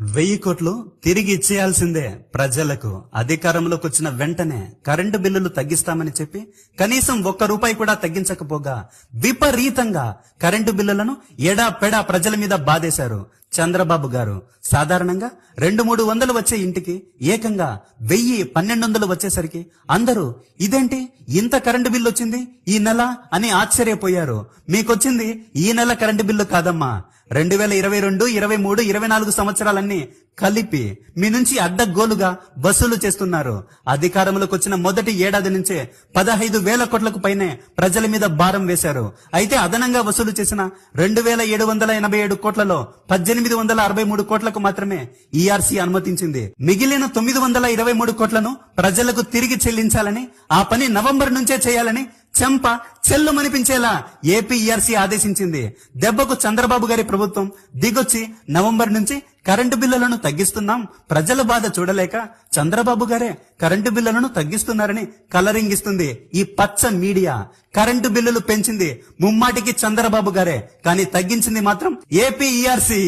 వెయ్యి కోట్లు తిరిగి ఇచ్చేయాల్సిందే ప్రజలకు. అధికారంలోకి వచ్చిన వెంటనే కరెంటు బిల్లులు తగ్గిస్తామని చెప్పి కనీసం ఒక్క రూపాయి కూడా తగ్గించకపోగా విపరీతంగా కరెంటు బిల్లులను ఎడా పెడా ప్రజల మీద బాధేశారు చంద్రబాబు గారు. సాధారణంగా రెండు మూడు వందలు వచ్చే ఇంటికి ఏకంగా వెయ్యి పన్నెండు వందలు వచ్చేసరికి అందరూ ఇదేంటి? ఇంత కరెంటు బిల్లు వచ్చింది? ఈ నెల? అని ఆశ్చర్యపోయారు. మీకొచ్చింది ఈ నెల కరెంటు బిల్లు కాదమ్మా. రెండు వేల ఇరవై రెండు ఇరవై మూడు ఇరవై నాలుగు సంవత్సరాలన్నీ కలిపి మీ నుంచి అడ్డగోలుగా వసూలు చేస్తున్నారు. అధికారంలోకి వచ్చిన మొదటి ఏడాది నుంచే పదహైదు వేల కోట్లకు పైనే ప్రజల మీద భారం వేశారు. అయితే అదనంగా వసూలు చేసిన రెండు వేల ఏడు వందల ఎనభై ఏడు కోట్లలో పద్దెనిమిది వందల అరవై మూడు కోట్లకు మాత్రమే ఈఆర్సీ అనుమతించింది. మిగిలిన తొమ్మిది వందల ఇరవై మూడు కోట్లను ప్రజలకు తిరిగి చెల్లించాలని ఆ పని నవంబర్ నుంచే చేయాలని చెంప చెల్లుమనిపించేలా ఏపీఈఆర్సీ ఆదేశించింది. దెబ్బకు చంద్రబాబు గారి ప్రభుత్వం దిగొచ్చి నవంబర్ నుంచి కరెంటు బిల్లులను తగ్గిస్తున్నాం. ప్రజల బాధ చూడలేక చంద్రబాబు గారే కరెంటు బిల్లులను తగ్గిస్తున్నారని కలరింగ్ ఇస్తుంది ఈ పచ్చ మీడియా. కరెంటు బిల్లులు పెంచింది ముమ్మాటికి చంద్రబాబు గారే కానీ తగ్గించింది మాత్రం ఏపీఈఆర్సీ